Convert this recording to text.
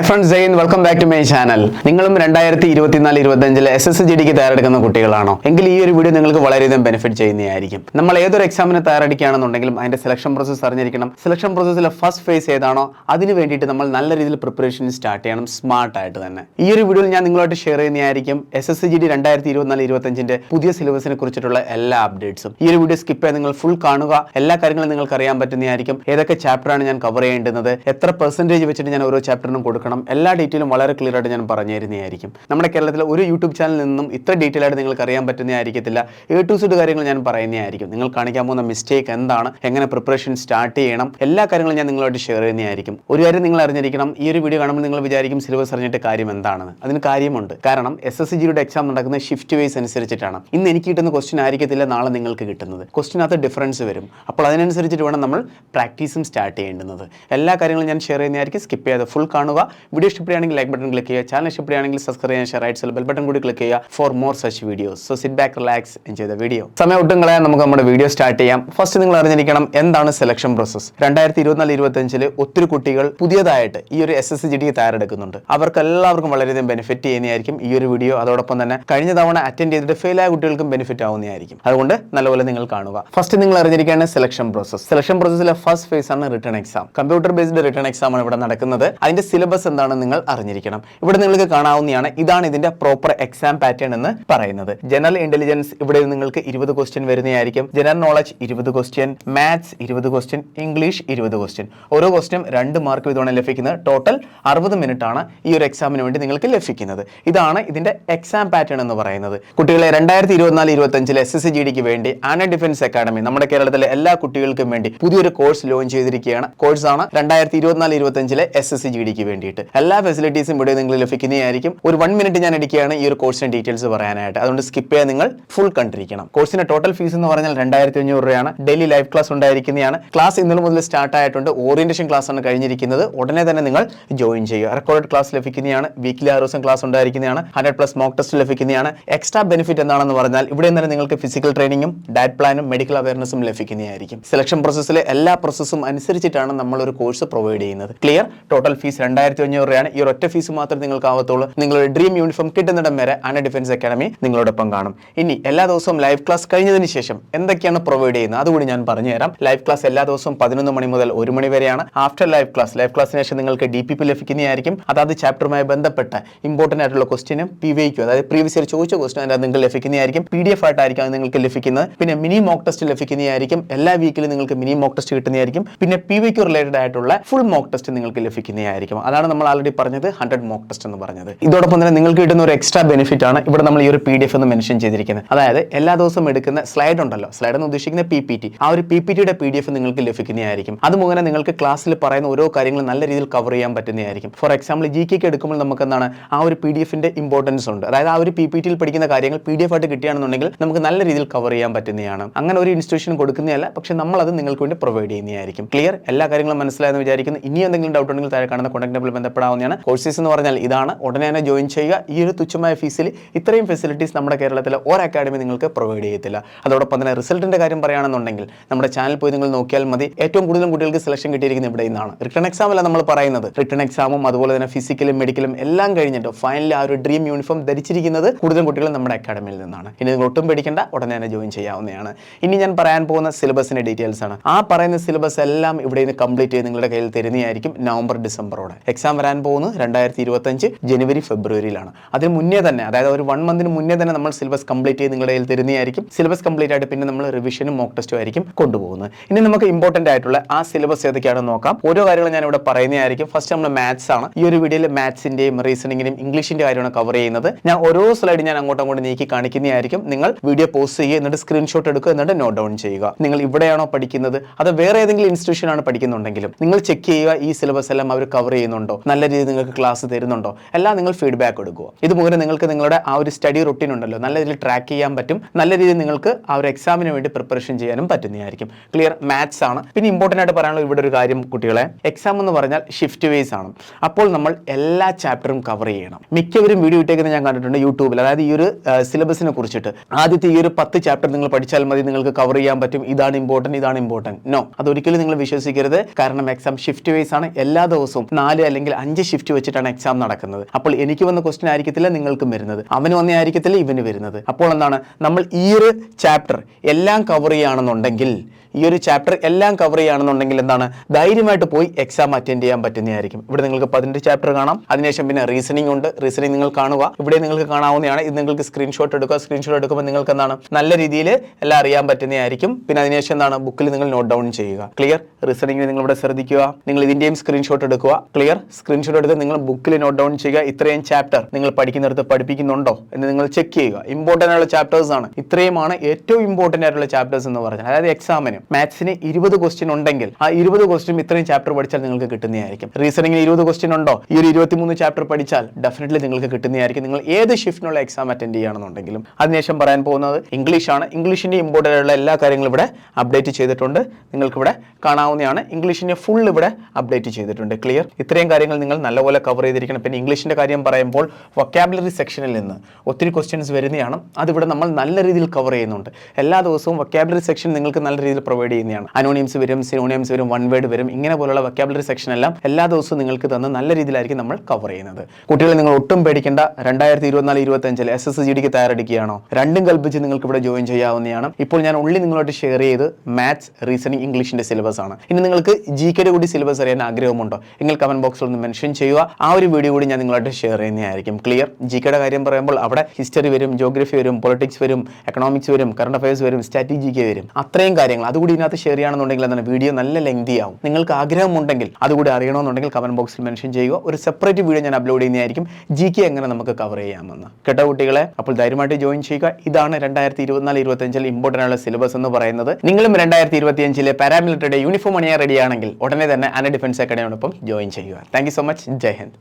Hi friends Jain welcome back to my channel നിങ്ങളും രണ്ടായിരത്തി ഇരുപത്തിനാല് ഇരുപത്തഞ്ചിൽ എസ് എസ് ജി ഡിക്ക് തയ്യാറെടുക്കുന്ന കുട്ടികളാണോ? എങ്കിൽ ഈ ഒരു വീഡിയോ നിങ്ങൾക്ക് വളരെയധികം ബെനിഫിറ്റ് ചെയ്യുന്നതായിരിക്കും. നമ്മൾ ഏതൊരു എക്സാമിന് തയ്യാറെടുക്കുകയാണെന്നുണ്ടെങ്കിലും അതിന്റെ സെലക്ഷൻ പ്രോസസ്സ് അറിഞ്ഞിരിക്കണം. സെലക്ഷൻ പ്രോസസ്സിലെ ഫസ്റ്റ് ഫേസ് ഏതാണോ അതിന് വേണ്ടിയിട്ട് നമ്മൾ നല്ല രീതിയിൽ പ്രിപ്പറേഷൻ സ്റ്റാർട്ട് ചെയ്യണം സ്മാർട്ട് ആയിട്ട് തന്നെ. ഈ ഒരു വീഡിയോയിൽ ഞാൻ നിങ്ങളായിട്ട് ഷെയർ ചെയ്യുന്നതായിരിക്കും എസ് എസ് ജി ഡി രണ്ടായിരത്തി ഇരുപത്തിനാല് ഇരുപത്തഞ്ചിന്റെ പുതിയ സിലബസിനെ കുറിച്ചിട്ടുള്ള എല്ലാ അപ്ഡേറ്റ്സും ഈ ഒരു വീഡിയോ സ്കിപ്പ് ചെയ്യാൻ നിങ്ങൾ ഫുൾ കാണുക. എല്ലാ കാര്യങ്ങളും നിങ്ങൾക്ക് അറിയാൻ പറ്റുന്നതായിരിക്കും. ഏതൊക്കെ ചാപ്റ്ററാണ് ഞാൻ കവർ ചെയ്യേണ്ടുന്നത്? എത്ര പെർസെന്റേജ് വെച്ചിട്ട് ഞാൻ ഓരോ ചാപ്റ്ററിനും കൊടുക്കണം? എല്ലാ ഡീറ്റെയിലും വളരെ ക്ലിയർ ആയിട്ട് ഞാൻ പറഞ്ഞു തരുന്നതായിരിക്കും നമ്മുടെ കേരളത്തിലെ ഒരു യൂട്യൂബ് ചാനലിൽ നിന്നും ഇത്ര ഡീറ്റെയിൽ ആയിട്ട് നിങ്ങൾക്ക് അറിയാൻ പറ്റുന്നതായിരിക്കത്തില്ല. എ ടു സെഡ് കാര്യങ്ങൾ ഞാൻ പറയുന്നതായിരിക്കും. നിങ്ങൾ കാണിക്കാൻ പോകുന്ന മിസ്റ്റേക്ക് എന്താണ്? എങ്ങനെ പ്രിപ്പറേഷൻ സ്റ്റാർട്ട് ചെയ്യണം? എല്ലാ കാര്യങ്ങളും ഞാൻ നിങ്ങളോട് ഷെയർ ചെയ്യുന്നതായിരിക്കും. ഒരു കാര്യം നിങ്ങൾ അറിഞ്ഞിരിക്കണം. ഈ ഒരു വീഡിയോ കാണുമ്പോൾ നിങ്ങൾ വിചാരിക്കും സിലബസ് അറിഞ്ഞിട്ട് കാര്യം എന്താണെന്ന്. അതിന് കാര്യമുണ്ട്. കാരണം എസ് എസ് ജിയുടെ എക്സാം നടക്കുന്ന ഷിഫ്റ്റ് വൈസ് അനുസരിച്ചിട്ടാണ്. ഇന്ന് എനിക്ക് കിട്ടുന്ന ക്വസ്റ്റ്യൻ ആയിരിക്കത്തില്ല നാളെ നിങ്ങൾക്ക് കിട്ടുന്നത്. ക്വസ്റ്റിനകത്ത് ഡിഫറൻസ് വരും. അപ്പോൾ അതിനനുസരിച്ചിട്ട് വേണം നമ്മൾ പ്രാക്ടീസും സ്റ്റാർട്ട് ചെയ്യേണ്ടുന്നത്. എല്ലാ കാര്യങ്ങളും ഞാൻ ഷെയർ ചെയ്യുന്നതായിരിക്കും. സ്കിപ്പ് ചെയ്യാതെ ഫുൾ കാണുക. വീഡിയോ ഇഷ്ടപ്പെടുകയാണെങ്കിൽ ലൈക്ക് ബട്ടൺ ക്ലിക്ക് ചെയ്യുക. ചാനൽ ഇഷ്ടപ്പെടുകയാണെങ്കിൽ സബ്സ്ക്രൈബ് ചെയ്യാൻ റൈറ്റ് ബെൽ ബട്ടൺ കൂടി ക്ലിക്ക് ചെയ്യുക for more such videos so sit back relax enjoy the video സമയം ഒട്ടും കളയാൻ നമുക്ക് നമ്മുടെ വീഡിയോ സ്റ്റാർട്ട് ചെയ്യാം. ഫസ്റ്റ് നിങ്ങൾ അറിഞ്ഞിരിക്കണം എന്താണ് സെലക്ഷൻ പ്രോസസ് രണ്ടായിരത്തി ഇരുപത്തിനാല് ഇരുപത്തഞ്ചിൽ ഒത്തിരി കുട്ടികൾ പുതിയതായിട്ട് ഈ ഒരു എസ് എസ് ജി ഡി തയ്യാറെടുക്കുന്നുണ്ട്. അവർക്ക് എല്ലാവർക്കും വളരെയധികം ബെനിഫിറ്റ് ചെയ്യുന്നതായിരിക്കും ഈ ഒരു വീഡിയോ അതോടൊപ്പം തന്നെ കഴിഞ്ഞ തവണ അറ്റൻഡ് ചെയ്തിട്ട് ഫെയിലായ കുട്ടികൾക്കും ബെനിഫിറ്റ് ആവുന്നതായിരിക്കും. അതുകൊണ്ട് നല്ലപോലെ നിങ്ങൾ കാണുക. ഫസ്റ്റ് നിങ്ങൾ അറിഞ്ഞിരിക്കുകയാണ് സെലക്ഷൻ പ്രോസസ് സെലക്ഷൻ പ്രോസസ്സിലെ ഫസ്റ്റ് ഫേസ് ആണ് written exam computer based written exam ആണ് ഇവിടെ നടക്കുന്നത്. അതിന്റെ സിലബസ് എന്താണെന്ന് നിങ്ങൾ അറിഞ്ഞിരിക്കണം. ഇവിടെ നിങ്ങൾക്ക് കാണാവുന്നതാണ് ഇതാണ് ഇതിന്റെ പ്രോപ്പർ എക്സാം പാറ്റേൺ എന്ന് പറയുന്നത്. ജനറൽ ഇന്റലിജൻസ് ഇവിടെ നിങ്ങൾക്ക് ഇരുപത് ക്വസ്റ്റ്യൻ വരുന്നതായിരിക്കും. ജനറൽ നോളജ് ഇരുപത് ക്വസ്റ്റ്യൻ മാത്സ് ഇരുപത് ക്വസ്റ്റ്യൻ ഇംഗ്ലീഷ് ഇരുപത് ക്വസ്റ്റ്യൻ ഓരോ ക്വസ്റ്റ്യൻ രണ്ട് മാർക്ക് വീതമാണ് ലഭിക്കുന്നത്. ടോട്ടൽ അറുപത് മിനിറ്റ് ആണ് ഈ ഒരു എക്സാമിന് വേണ്ടി നിങ്ങൾക്ക് ലഭിക്കുന്നത്. ഇതാണ് ഇതിന്റെ എക്സാം പാറ്റേൺ എന്ന് പറയുന്നത്. കുട്ടികളെ രണ്ടായിരത്തി ഇരുപത്തിനാല് ഇരുപത്തഞ്ചിൽ എസ് എസ് ജി ഡിക്ക് വേണ്ടി ആന ഡിഫൻസ് അക്കാഡമി നമ്മുടെ കേരളത്തിലെ എല്ലാ കുട്ടികൾക്കും വേണ്ടി പുതിയൊരു കോഴ്സ് ലോഞ്ച് ചെയ്തിരിക്കുകയാണ്. കോഴ്സാണ് രണ്ടായിരത്തി ഇരുപത്തിനാല് ഇരുപത്തഞ്ചിലെ എസ് എസ് സി ജി ഡിക്ക് വേണ്ടിയിട്ട്. എല്ലാ ഫെസിലിറ്റീസും ഇവിടെ നിങ്ങൾ ലഭിക്കുന്നതായിരിക്കും. ഒരു വൺ മിനിറ്റ് ഞാൻ എടുക്കുകയാണ് ഈ ഒരു കോഴ്സിന്റെ ഡീറ്റെയിൽസ് പറയാനായിട്ട്. അതുകൊണ്ട് സ്കിപ്പ് ചെയ്യാൻ നിങ്ങൾ ഫുൾ കണ്ടിരിക്കണം. കോഴ്സിന്റെ ടോട്ടൽ ഫീസ് എന്ന് പറഞ്ഞാൽ രണ്ടായിരത്തി അഞ്ഞൂറ് രൂപയാണ്. ഡെയിലി ലൈവ് ക്ലാസ് ഉണ്ടായിരിക്കുന്നതാണ്. ക്ലാസ് ഇന്നലെ മുതൽ സ്റ്റാർട്ട് ആയിട്ടുണ്ട്. ഓറിയന്റേഷൻ ക്ലാസ് ആണ് കഴിഞ്ഞിരിക്കുന്നത്. ഉടനെ തന്നെ നിങ്ങൾ ജോയിൻ ചെയ്യുക. റെക്കോർഡ് ക്ലാസ് ലഭിക്കുന്നതാണ്. വീക്കിലി ആറ് ദിവസം ക്ലാസ് ഉണ്ടായിരിക്കുന്നതാണ്. ഹൺഡ്രഡ് പ്ലസ് മോക്ക് ടെസ്റ്റ് ലഭിക്കുന്നതാണ്. എക്സ്ട്രാ ബെനിഫിറ്റ് എന്താണെന്ന് പറഞ്ഞാൽ ഇവിടെ തന്നെ നിങ്ങൾക്ക് ഫിസിക്കൽ ട്രെയിനിങ്ങും ഡയറ്റ് പ്ലാനും മെഡിക്കൽ അവയർനെസ്സും ലഭിക്കുന്നതായിരിക്കും. സെലക്ഷൻ പ്രോസസ്സിലെ എല്ലാ പ്രോസസ്സും അനുസരിച്ചിട്ടാണ് നമ്മൾ ഒരു കോഴ്സ് പ്രൊവൈഡ് ചെയ്യുന്നത്. ക്ലിയർ ടോട്ടൽ ഫീസ് രണ്ടായിരത്തി അഞ്ഞൂറ് രൂപയാണ്. ഈ ഒറ്റ ഫീസ് മാത്രം നിങ്ങൾക്ക് ആവത്തുള്ളൂ നിങ്ങളുടെ ഡ്രീം യൂണിഫോം കിട്ടുന്നിടം വരെ ആന ഡിഫൻസ് അക്കാഡമി നിങ്ങളോടൊപ്പം കാണും. ഇനി എല്ലാ ദിവസവും ലൈവ് ക്ലാസ് കഴിഞ്ഞതിന് ശേഷം എന്തൊക്കെയാണ് പ്രൊവൈഡ് ചെയ്യുന്നത്? അതുകൂടി ഞാൻ പറഞ്ഞുതരാം. ലൈവ് ക്ലാസ് എല്ലാ ദിവസവും പതിനൊന്ന് മണി മുതൽ ഒരു മണി വരെയാണ്. ആഫ്റ്റർ ലൈവ് ക്ലാസ് ലൈവ് ക്ലാസ്സിന് ശേഷം നിങ്ങൾക്ക് ഡി പി പി ലഭിക്കുന്നതായിരിക്കും. അതായത് ചാപ്റ്ററുമായി ബന്ധപ്പെട്ട ഇമ്പോർട്ടന്റ് ആയിട്ടുള്ള ക്വസ്റ്റിനും പി വൈക്കും അതായത് പ്രീവിയസ് ഇയർ ചോദിച്ച ക്വസ്റ്റിനും അതിനകത്ത് നിങ്ങൾക്ക് ലഭിക്കുന്നതായിരിക്കും. പി ഡി എഫ് ആയിട്ടായിരിക്കും അത് നിങ്ങൾക്ക് ലഭിക്കുന്നത്. പിന്നെ മിനി മോക്ക് ടെസ്റ്റ് ലഭിക്കുന്നതായിരിക്കും. എല്ലാ വീക്കിലും നിങ്ങൾക്ക് മിനി മോക്ക് ടെസ്റ്റ് കിട്ടുന്നതായിരിക്കും. പിന്നെ പി വൈക്ക് റിലേറ്റഡ് ആയിട്ടുള്ള ഫുൾ മോക്ക് ടെസ്റ്റ് നിങ്ങൾക്ക് ലഭിക്കുന്നതായിരിക്കും. അതാണ് നമ്മൾ ആൾറെഡി പറഞ്ഞത് ഹൺഡ്രഡ് മോക്ക് ടെസ്റ്റ് എന്ന് പറഞ്ഞത്. ഇതോടൊപ്പം തന്നെ നിങ്ങൾക്ക് കിട്ടുന്ന ഒരു എക്സ്ട്രാ ബെനിഫിറ്റ് ആണ് ഇവിടെ നമ്മൾ ഈ ഒരു പി ഡി എഫ് എന്ന് മെൻഷൻ ചെയ്തിരിക്കുന്നത്. അതായത് എല്ലാ ദിവസവും എടുക്കുന്ന സ്ലൈഡ് ഉണ്ടല്ലോ. സ്ലൈഡ് എന്ന് ഉദ്ദേശിക്കുന്ന പി പി ടി ആ ഒരു പി പി ടിയുടെ പി ഡി എഫ് നിങ്ങൾക്ക് ലഭിക്കുന്നതായിരിക്കും. അത് മുഖേന നിങ്ങൾക്ക് ക്ലാസ്സിൽ പറയുന്ന ഓരോ കാര്യങ്ങളും നല്ല രീതിയിൽ കവർ ചെയ്യാൻ പറ്റുന്നതായിരിക്കും. ഫോർ എക്സാമ്പിൾ ജി കെക്ക് എടുക്കുമ്പോൾ നമുക്ക് എന്താണ് ആ ഒരു പി ഡി എഫിന്റെ ഇമ്പോർട്ടൻസ് ഉണ്ട്. അതായത് ആ ഒരു പി പി ടിയിൽ പഠിക്കുന്ന കാര്യങ്ങൾ പി ഡി എഫ് ആയിട്ട് കിട്ടുകയാണെന്നുണ്ടെങ്കിൽ നമുക്ക് നല്ല രീതിയിൽ കവർ ചെയ്യാൻ പറ്റുന്നതാണ്. അങ്ങനെ ഒരു ഇൻസ്റ്റിറ്റ്യൂഷൻ കൊടുക്കുന്നതല്ല പക്ഷെ നമ്മൾ അത് നിങ്ങൾക്ക് വേണ്ടി പ്രൊവൈഡ് ചെയ്യുന്നതായിരിക്കും. ക്ലിയർ എല്ലാ കാര്യങ്ങളും മനസ്സിലായെന്ന് വിചാരിക്കുന്നു. ഇനി എന്തെങ്കിലും ഡൗട്ട് ഉണ്ടെങ്കിൽ താഴെ കാണുന്ന കോൺടാക്ട് നമ്പറിൽ ബന്ധപ്പെടാവുന്നതാണ്. കോഴ്സസ് എന്ന് പറഞ്ഞാൽ ഇതാണ്. ഉടനെ തന്നെ ജോയിൻ ചെയ്യുക. ഈ ഒരു തുച്ഛമായ ഫീസിൽ ഇത്രയും ഫെസിലിറ്റീസ് നമ്മുടെ കേരളത്തിലെ ഒരു അക്കാഡമി നിങ്ങൾക്ക് പ്രൊവൈഡ് ചെയ്യത്തില്ല. അതോടൊപ്പം തന്നെ റിസൾട്ടിന്റെ കാര്യം പറയുകയാണെന്നുണ്ടെങ്കിൽ നമ്മുടെ ചാനൽ പോയി നിങ്ങൾ നോക്കിയാൽ മതി. ഏറ്റവും കൂടുതൽ കുട്ടികൾക്ക് സെലക്ഷൻ കിട്ടിയിരിക്കുന്നത് ഇവിടെ നിന്നാണ്. റിട്ടേൺ എക്സാം അല്ല നമ്മൾ പറയുന്നത്. റിട്ടേൺ എക്സാമും അതുപോലെ തന്നെ ഫിസിക്കലും മെഡിക്കലും എല്ലാം കഴിഞ്ഞിട്ട് ഫൈനലി ആ ഒരു ഡ്രീം യൂണിഫോം ധരിച്ചിരിക്കുന്നത് കൂടുതൽ കുട്ടികൾ നമ്മുടെ അക്കാഡമിയിൽ നിന്നാണ്. ഇനി നിങ്ങൾ ഒട്ടും പേടിക്കേണ്ട. ഉടനെ തന്നെ ജോയിൻ ചെയ്യാവുന്നതാണ്. ഇനി ഞാൻ പറയാൻ പോകുന്ന സിലബസിന്റെ ഡീറ്റെയിൽസ് ആണ്. ആ പറയുന്ന സിലബസ് എല്ലാം ഇവിടെ നിന്ന് കംപ്ലീറ്റ് ചെയ്ത് നിങ്ങളുടെ കയ്യിൽ തരുന്നതായിരിക്കും നവംബർ ഡിസംബറോടെ. എക്സാം വരാൻ പോകുന്നത് രണ്ടായിരത്തി ഇരുപത്തഞ്ച് ജനുവരി ഫെബ്രുവരിയിലാണ്. അതിന് മുന്നേ തന്നെ അതായത് ഒരു വൺ മന്തിന് മുന്നേ തന്നെ നമ്മൾ സിലബസ് കംപ്ലീറ്റ് ചെയ്ത് നിങ്ങളുടെ കയ്യിൽ തരുന്നതായിരിക്കും. സിലബസ് കംപ്ലീറ്റ് ആയിട്ട് പിന്നെ നമ്മൾ റിവിഷനും മോക്ക് ടെസ്റ്റും ആയിരിക്കും കൊണ്ടുപോകുന്നത്. ഇനി നമുക്ക് ഇമ്പോർട്ടന്റ് ആയിട്ടുള്ള ആ സിലബസ് ഏതൊക്കെയാണെന്ന് നോക്കാം. ഓരോ കാര്യങ്ങളും ഞാൻ ഇവിടെ പറയുന്നതായിരിക്കും. ഫസ്റ്റ് നമ്മൾ മാത്സ് ആണ്. ഈ ഒരു വീഡിയോയിൽ മാത്സിന്റെയും റീസണിങ്ങിന്റെയും ഇംഗ്ലീഷിന്റെ കാര്യമാണ് കവർ ചെയ്യുന്നത്. ഞാൻ ഓരോ സ്ലൈഡ് ഞാൻ അങ്ങോട്ടും അങ്ങോട്ട് നീക്കി കാണിക്കുന്നതായിരിക്കും. നിങ്ങൾ വീഡിയോ പോസ്റ്റ് ചെയ്യുക എന്നിട്ട് സ്ക്രീൻഷോട്ട് എടുക്കുക എന്നിട്ട് നോട്ട് ഡൗൺ ചെയ്യുക. നിങ്ങൾ ഇവിടെയാണോ പഠിക്കുന്നത്? അത് വേറെ ഏതെങ്കിലും ഇൻസ്റ്റിറ്റ്യൂഷനാണ് പഠിക്കുന്നുണ്ടെങ്കിലും നിങ്ങൾ ചെക്ക് ചെയ്യുക ഈ സിലബസ് എല്ലാം അവർ കവർ ചെയ്യുന്നുണ്ടോ? നല്ല രീതിയിൽ നിങ്ങൾക്ക് ക്ലാസ് തരുന്നുണ്ടോ? എല്ലാം നിങ്ങൾ ഫീഡ്ബാക്ക് കൊടുക്കുക ഇത് മുഖേന നിങ്ങൾക്ക് നിങ്ങളുടെ ആ ഒരു സ്റ്റഡി റുട്ടീൻ ഉണ്ടല്ലോ നല്ല രീതിയിൽ ട്രാക്ക് ചെയ്യാൻ പറ്റും നല്ല രീതിയിൽ നിങ്ങൾക്ക് ആ ഒരു എക്സാമിന് വേണ്ടി പ്രിപ്പറേഷൻ ചെയ്യാനും പറ്റുന്നതായിരിക്കും. ക്ലിയർ മാത്സ് ആണ്. പിന്നെ ഇമ്പോർട്ടന്റ് ആയിട്ട് പറയാനുള്ള ഇവിടെ ഒരു കാര്യം കുട്ടികളെ എക്സാം എന്ന് പറഞ്ഞാൽ ഷിഫ്റ്റ് വേസ് ആണ്. അപ്പോൾ നമ്മൾ എല്ലാ ചാപ്റ്ററും കവർ ചെയ്യണം. മിക്കവരും വീഡിയോ ഇട്ടേക്കുന്ന ഞാൻ കണ്ടിട്ടുണ്ട് യൂട്യൂബിൽ അതായത് ഈ ഒരു സിലബസിനെ കുറിച്ചിട്ട്. ആദ്യത്തെ ഈ ഒരു പത്ത് ചാപ്റ്റർ നിങ്ങൾ പഠിച്ചാൽ മതി നിങ്ങൾക്ക് കവർ ചെയ്യാൻ പറ്റും. ഇതാണ് ഇമ്പോർട്ടന്റ് ഇതാണ് ഇമ്പോർട്ടന്റ് നോ അതൊരിക്കലും നിങ്ങൾ വിശ്വസിക്കരുത്. കാരണം എക്സാം ഷിഫ്റ്റ് വേസ് ആണ്. എല്ലാ ദിവസവും നാല് അല്ലെങ്കിൽ അല്ലെങ്കിൽ അഞ്ച് ഷിഫ്റ്റ് വെച്ചിട്ടാണ് എക്സാം നടക്കുന്നത്. അപ്പോൾ എനിക്ക് വന്ന ക്വസ്റ്റ്യൻ ആയിരിക്കത്തില്ല നിങ്ങൾക്കും വരുന്നത്. അവന് വന്ന ആയിരിക്കത്തില്ല ഇവന് വരുന്നത്. അപ്പോൾ എന്താണ്? നമ്മൾ ഈ ഒരു ചാപ്റ്റർ എല്ലാം കവർ ചെയ്യുകയാണെന്നുണ്ടെങ്കിൽ ഈ ഒരു ചാപ്റ്റർ എല്ലാം കവർ ചെയ്യുകയാണെന്നുണ്ടെങ്കിൽ എന്താണ്? ധൈര്യമായിട്ട് പോയി എക്സാം അറ്റൻഡ് ചെയ്യാൻ പറ്റുന്നതായിരിക്കും. ഇവിടെ നിങ്ങൾക്ക് പതിനെട്ട് ചാപ്റ്റർ കാണാം. അതിനുശേഷം പിന്നെ റീസണിംഗ് ഉണ്ട്. റീസണിംഗ് നിങ്ങൾ കാണുക. ഇവിടെ നിങ്ങൾക്ക് കാണാവുന്നതാണ്. ഇത് നിങ്ങൾക്ക് സ്ക്രീൻഷോട്ട് എടുക്കുക. സ്ക്രീൻഷോട്ട് എടുക്കുമ്പോൾ നിങ്ങൾക്ക് എന്താണ്? നല്ല രീതിയിൽ എല്ലാം അറിയാൻ പറ്റുന്നതായിരിക്കും. പിന്നെ അതിനുശേഷം എന്താണ്? ബുക്കിൽ നിങ്ങൾ നോട്ട് ഡൗൺ ചെയ്യുക. ക്ലിയർ റീസണിംഗ് നിങ്ങളിവിടെ ശ്രദ്ധിക്കുക. നിങ്ങൾ ഇതിന്റെയും സ്ക്രീൻഷോട്ട് എടുക്കുക. ക്ലിയർ സ്ക്രീൻഷോട്ട് എടുത്ത് നിങ്ങൾ ബുക്കിൽ നോട്ട് ഡൗൺ ചെയ്യുക. ഇത്രയും ചാപ്റ്റർ നിങ്ങൾ പഠിക്കുന്നിടത്ത് പഠിപ്പിക്കുന്നുണ്ടോ എന്ന് നിങ്ങൾ ചെക്ക് ചെയ്യുക. ഇമ്പോർട്ടന്റ് ആയിട്ടുള്ള ചാപ്റ്റേഴ്സ് ആണ്. ഇത്രയുമാണ് ഏറ്റവും ഇമ്പോർട്ടന്റ് ആയിട്ടുള്ള ചാപ്റ്റേഴ്സ് എന്ന് പറഞ്ഞാൽ. അതായത് എക്സാമിന് മാത്സിന് ഇരുപത് ക്വസ്റ്റ്യൻ ഉണ്ടെങ്കിൽ ആ ഇരുപത് ക്വസ്റ്റ്യൻ ഇത്രയും ചാപ്റ്റർ പഠിച്ചാൽ നിങ്ങൾക്ക് കിട്ടുന്നതായിരിക്കും. റീസണിങ്ങിന് ഇരുപത് ക്വസ്റ്റ്യൻ ഉണ്ടോ? ഈ ഒരു ഇരുപത്തിമൂന്ന് ചാപ്റ്റർ പഠിച്ചാൽ ഡെഫിനറ്റ്ലി നിങ്ങൾക്ക് കിട്ടുന്നതായിരിക്കും. നിങ്ങൾ ഏത് ഷിഫ്റ്റിനുള്ള എക്സാം അറ്റൻഡ് ചെയ്യുകയാണെന്നുണ്ടെങ്കിലും. അതിനുശേഷം പറയാൻ പോകുന്നത് ഇംഗ്ലീഷാണ് ഇംഗ്ലീഷിന്റെ ഇമ്പോർട്ടന്റ് ആയിട്ടുള്ള എല്ലാ കാര്യങ്ങളും ഇവിടെ അപ്ഡേറ്റ് ചെയ്തിട്ടുണ്ട്. നിങ്ങൾക്കിവിടെ കാണാവുന്നതാണ്. ഇംഗ്ലീഷിന്റെ ഫുൾ ഇവിടെ അപ്ഡേറ്റ് ചെയ്തിട്ടുണ്ട്. ക്ലിയർ ഇത്രയും കാര്യങ്ങൾ നിങ്ങൾ നല്ലപോലെ കവർ ചെയ്തിരിക്കണം. പിന്നെ ഇംഗ്ലീഷിന്റെ കാര്യം പറയുമ്പോൾ വൊക്കാബുലറി സെക്ഷനിൽ നിന്ന് ഒത്തിരി ക്വസ്റ്റ്യൻസ് വരുന്നതാണ്. അതിവിടെ നമ്മൾ നല്ല രീതിയിൽ കവർ ചെയ്യുന്നുണ്ട്. എല്ലാ ദിവസവും വൊക്കാബുലറി സെക്ഷൻ നിങ്ങൾക്ക് നല്ല രീതിയിൽ പ്രൊവൈഡ് ചെയ്യുന്നതാണ്. അനോണിയംസ് വരും സിനോണിയംസ് വരും വൺ വേർഡ് വരും ഇങ്ങനെ പോലുള്ള വൊക്കാബുലറി സെക്ഷൻ എല്ലാം എല്ലാ ദിവസവും നിങ്ങൾക്ക് തന്ന് നല്ല രീതിയിലായിരിക്കും നമ്മൾ കവർ ചെയ്യുന്നത്. കുട്ടികളെ നിങ്ങൾ ഒട്ടും പേടിക്കേണ്ട. രണ്ടായിരത്തി ഇരുപത്തിനാല് ഇരുപത്തഞ്ചിൽ എസ് എസ് ജി ഡിക്ക് തയ്യാറെടുക്കുകയാണോ? രണ്ടും കൽപ്പിച്ച് നിങ്ങൾക്ക് ഇവിടെ ജോയിൻ ചെയ്യാവുന്നതാണ്. ഇപ്പോൾ ഞാൻ ഉള്ളി നിങ്ങളോട് ഷെയർ ചെയ്ത് മാത്സ് റീസണിംഗ് ഇംഗ്ലീഷിന്റെ സിലബസ് ആണ്. ഇനി നിങ്ങൾക്ക് ജി കെയുടെ കൂടി സിലബസ് അറിയാൻ ആഗ്രഹമുണ്ടോ? നിങ്ങൾ കമന്റ് ബോക്സിൽ ഒന്ന് മെൻഷൻ ചെയ്യുക. ആ ഒരു വീഡിയോ കൂടി ഞാൻ നിങ്ങളായിട്ട് ഷെയർ ചെയ്യുന്നതായിരിക്കും. ക്ലിയർ ജി കെയുടെ കാര്യം പറയുമ്പോൾ അവിടെ ഹിസ്റ്ററി വരും ജോഗ്രഫി വരും പൊളിറ്റിക്സ് വരും എക്കണോമിക്സ് വരും കറണ്ട് അഫയേഴ്സ് വരും സ്ട്രാറ്റജിക്ക് വരും. അത്രയും കാര്യങ്ങൾ. അതുകൂടി ഇതിനകത്ത് ഷെയർ ചെയ്യുകയാണെന്നുണ്ടെങ്കിൽ എന്താണ് വീഡിയോ നല്ല ലെങ്തി ആവും. നിങ്ങൾക്ക് ആഗ്രഹമുണ്ടെങ്കിൽ അതുകൂടി അറിയണമെന്നുണ്ടെങ്കിൽ കമന്റ് ബോക്സിൽ മെൻഷൻ ചെയ്യുക. ഒരു സെപ്പറേറ്റ് വീഡിയോ ഞാൻ അപ്ലോഡ് ചെയ്യുന്നതായിരിക്കും. ജി കെ എങ്ങനെ നമുക്ക് കവർ ചെയ്യാമെന്ന്. കേട്ടോ കുട്ടികളെ? അപ്പോൾ ധൈര്യമായിട്ട് ജോയിൻ ചെയ്യുക. ഇതാണ് രണ്ടായിരത്തി ഇരുപത്തിനാല് ഇരുപത്തഞ്ചിൽ ഇമ്പോർട്ടന്റ് ആയുള്ള സിലബസ് എന്ന് പറയുന്നത്. നിങ്ങളും രണ്ടായിരത്തി ഇരുപത്തിയഞ്ചിലെ പാരാമിലിറ്ററിയുടെ യൂണിഫോം അണിയാൻ റെഡിയാണെങ്കിൽ ഉടനെ തന്നെ അന ഡിഫൻസ് അക്കാഡമിയോടൊപ്പം ജോയിൻ ചെയ്യുക. Thank you so much Jai Hind